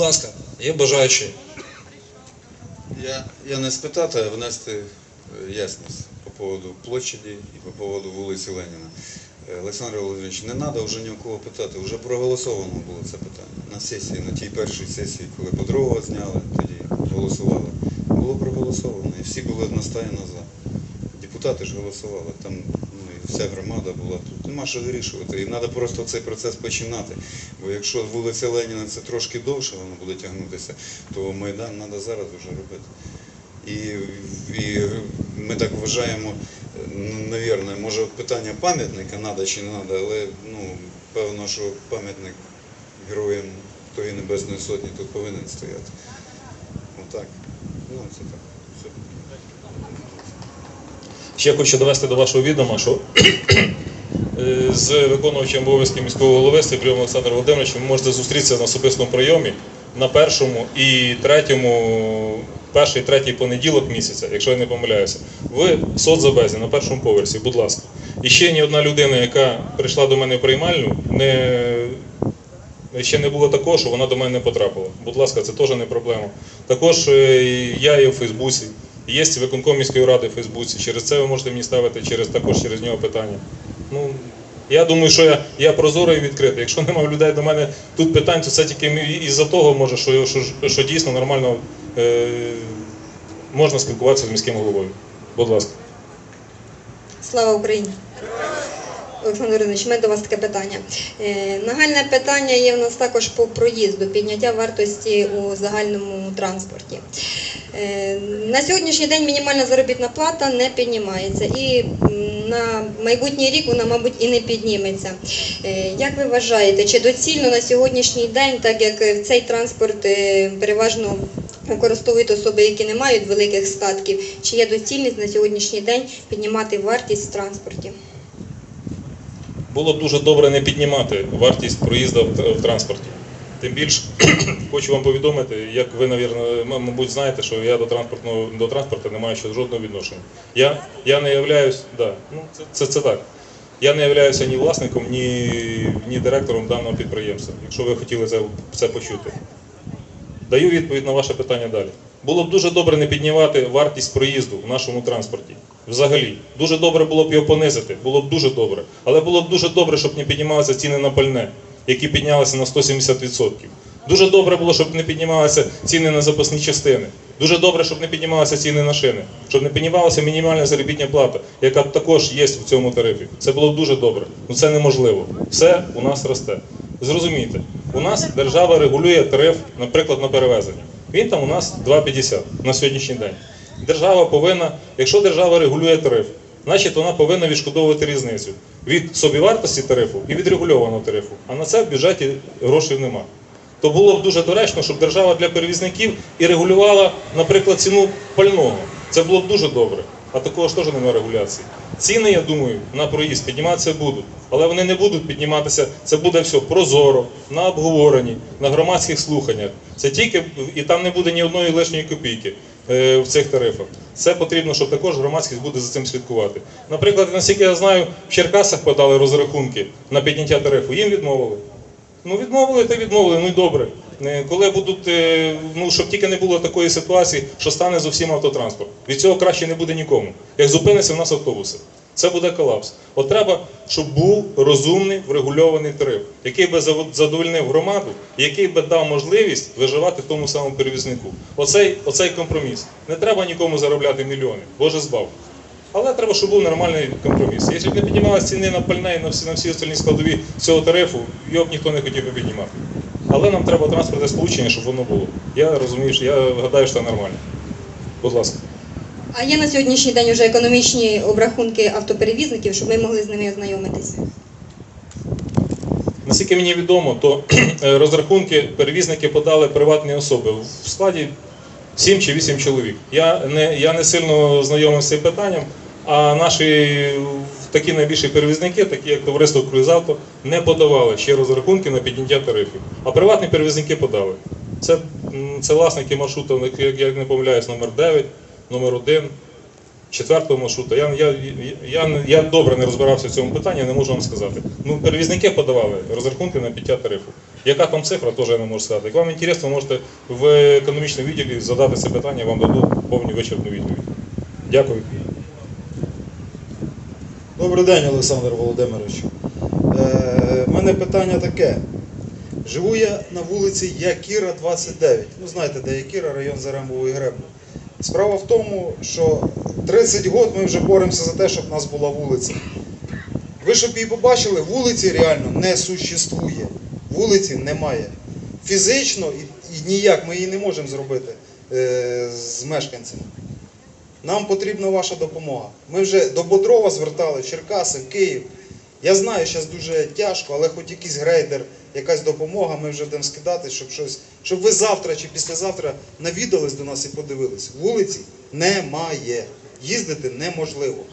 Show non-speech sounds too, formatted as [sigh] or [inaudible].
Будь ласка, є бажаючі. Я, я не спитати, а внести е, ясність по поводу площаді і по поводу вулиці Леніна. Е, Олександр Володимирович, не треба вже ні у кого питати, вже проголосовано було це питання. На сесії, на тій першій сесії, коли по другого зняли, тоді голосували. Було проголосовано і всі були одностайно за. Депутати ж голосували, там ну, вся громада була тут. Нема що вирішувати. І треба просто цей процес починати. Бо якщо вулиця Леніна це трошки довше, воно буде тягнутися, то Майдан треба зараз вже робити. І, і ми так вважаємо, ну, навірно, може питання пам'ятника треба чи не треба, але ну, певно, що пам'ятник героям тої Небесної Сотні тут повинен стояти. Отак. Ну, це так. Все. Ще хочу довести до вашого відома, що е, з виконувачем обов'язків міського голови Стрібрєвим Олександром Володимировичем ви можете зустрітися на особистому прийомі на першому і третьому, перший і третій понеділок місяця, якщо я не помиляюся, в соцзабезі на першому поверсі, будь ласка. І ще ні одна людина, яка прийшла до мене в приймальню, не, ще не було такого, що вона до мене не потрапила. Будь ласка, це теж не проблема. Також е, я є у Фейсбуці. Є виконком міської ради в Фейсбуці. Через це ви можете мені ставити через також через нього питання. Ну я думаю, що я, я прозорий і відкритий. Якщо немає людей до мене тут питань, то це тільки із-за того може, що, що, що дійсно нормально е, можна спілкуватися з міським головою. Будь ласка. Слава Україні! Олександр Іринович, у мене до вас таке питання. Е, Нагальне питання є в нас також по проїзду, підняття вартості у загальному транспорті. Е, На сьогоднішній день мінімальна заробітна плата не піднімається і на майбутній рік вона, мабуть, і не підніметься. Е, Як ви вважаєте, чи доцільно на сьогоднішній день, так як е, цей транспорт переважно використовують особи, які не мають великих статків, чи є доцільність на сьогоднішній день піднімати вартість в транспорті? Було б дуже добре не піднімати вартість проїзду в транспорті. Тим більше [clears throat] хочу вам повідомити, як ви, навірно, мабуть, знаєте, що я до транспортного до транспорту не маю жодного відношення. Я, я не являюсь, да, ну, це, це, це так. Я не являюся ні власником, ні, ні директором даного підприємства, якщо ви хотіли це, це почути. Даю відповідь на ваше питання далі. Було б дуже добре не піднімати вартість проїзду в нашому транспорті. Взагалі, дуже добре було б його понизити, було б дуже добре. Але було б дуже добре, щоб не піднімалися ціни на пальне, які піднялися на 170%. Дуже добре було, щоб не піднімалися ціни на запасні частини. Дуже добре, щоб не піднімалися ціни на шини, щоб не піднімалася мінімальна заробітна плата, яка також є в цьому тарифі. Це було дуже добре. Ну це неможливо. Все у нас росте. Зрозумійте, у нас держава регулює тариф, наприклад, на перевезення. Він там у нас 2,50 на сьогоднішній день. Держава повинна, якщо держава регулює тариф, значить вона повинна відшкодовувати різницю від собівартості тарифу і від регульованого тарифу. А на це в бюджеті грошей нема. То було б дуже доречно, щоб держава для перевізників і регулювала, наприклад, ціну пального. Це було б дуже добре. А такого ж теж немає регуляції. Ціни, я думаю, на проїзд підніматися будуть, але вони не будуть підніматися. Це буде все прозоро, на обговоренні, на громадських слуханнях. Це тільки і там не буде ні одної лишньої копійки в цих тарифах. Це потрібно, щоб також громадськість буде за цим слідкувати. Наприклад, наскільки я знаю, в Черкасах подали розрахунки на підняття тарифу, їм відмовили. Ну відмовили, та відмовили, ну й добре. Е, Коли будуть, е, ну щоб тільки не було такої ситуації, що стане зовсім автотранспорт. Від цього краще не буде нікому. Як зупиниться в нас автобуси. Це буде колапс. От треба, щоб був розумний врегульований тариф, який би задовольнив громаду, який би дав можливість виживати тому самому перевізнику. Оцей, оцей компроміс. Не треба нікому заробляти мільйони, Боже збав. Але треба, щоб був нормальний компроміс. Якщо б не піднімалися ціни на пальне і на всі, на всі остальні складові цього тарифу, його б ніхто не хотів би піднімати. Але нам треба транспортне сполучення, щоб воно було. Я розумію, що я гадаю, що це нормально. Будь ласка. А є на сьогоднішній день вже економічні обрахунки автоперевізників, щоб ми могли з ними ознайомитися? Наскільки мені відомо, то [clears throat] е, розрахунки перевізники подали приватні особи в складі 7 чи 8 чоловік. Я не, я не сильно знайомий з цим питанням, а наші такі найбільші перевізники, такі як товариство Круїзавто, не подавали ще розрахунки на підняття тарифів. А приватні перевізники подали. Це, це власники маршруту, як я не помиляюсь, номер 9, номер 1, четвертого маршрута. Я, я, я, я, добре не розбирався в цьому питанні, не можу вам сказати. Ну, перевізники подавали розрахунки на підняття тарифу. Яка там цифра, теж я не можу сказати. Як вам інтересно, можете в економічному відділі задати це питання, вам дадуть повну вичерпну відповідь. Дякую. Добрий день, Олександр Володимирович. Е, У мене питання таке. Живу я на вулиці Якіра, 29. Ну, знаєте, де Якіра, район Зарембової греблі. Справа в тому, що 30 років ми вже боремося за те, щоб в нас була вулиця. Ви щоб її побачили, вулиці реально не существує. Вулиці немає. Фізично і, ніяк ми її не можемо зробити е, з мешканцями. Нам потрібна ваша допомога. Ми вже до Бодрова звертали, Черкаси, Київ. Я знаю, зараз дуже тяжко, але хоч якийсь грейдер, якась допомога, ми вже будемо скидати, щоб щось, щоб ви завтра чи післязавтра навідались до нас і подивились. Вулиці немає. Їздити неможливо.